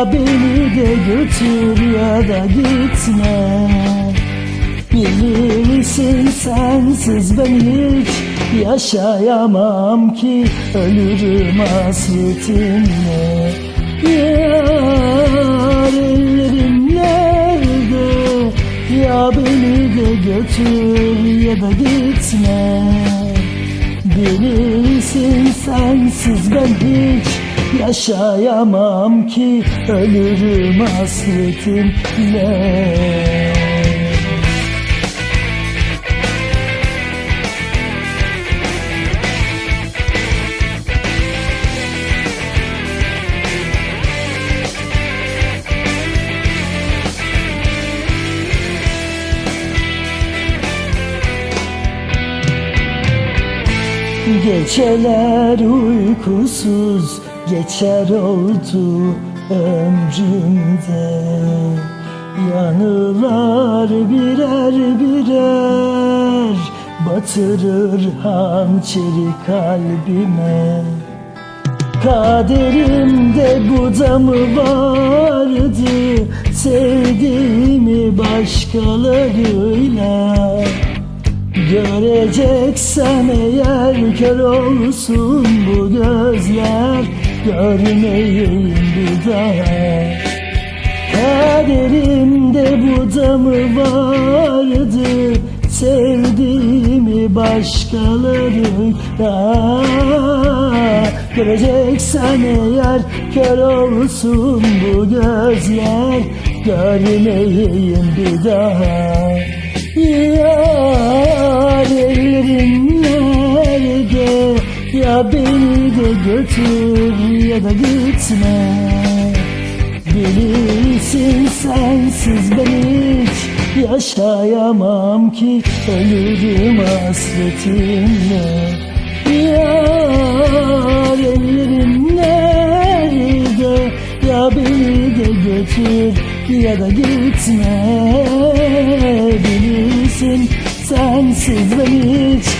Ya beni de götür ya da gitme. Bilirsin sensiz ben hiç yaşayamam ki Ölürüm hasretinle Yar ellerin nerede? Ya beni de götür ya da gitme. Bilirsin sensiz ben hiç yaşayamam ki Ölürüm hasretinle Geceler uykusuz geçer oldu ömrümde. Yanılar birer birer batırır hançeri kalbime. Kaderimde bu da mı vardı Sevdiğimi başkalarıyla. Göreceksem eğer kör olsun bu gözler Görmeyeyim bir daha Kaderimde bu da mı vardı. Sevdiğimi başkalarıyla Göreceksen eğer. Kör olsun bu gözler. Görmeyeyim bir daha. Yar ellerin nerede Ya beni de götür ya da gitme. Bilirsin sensiz ben hiç yaşayamam ki Ölürüm hasretinle Yar ellerin nerede? Ya beni de götür ya da gitme. Bilirsin sensiz ben hiç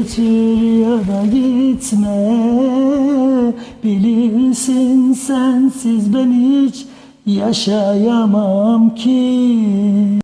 götür ya da gitme. Bilirsin sensiz ben hiç yaşayamam ki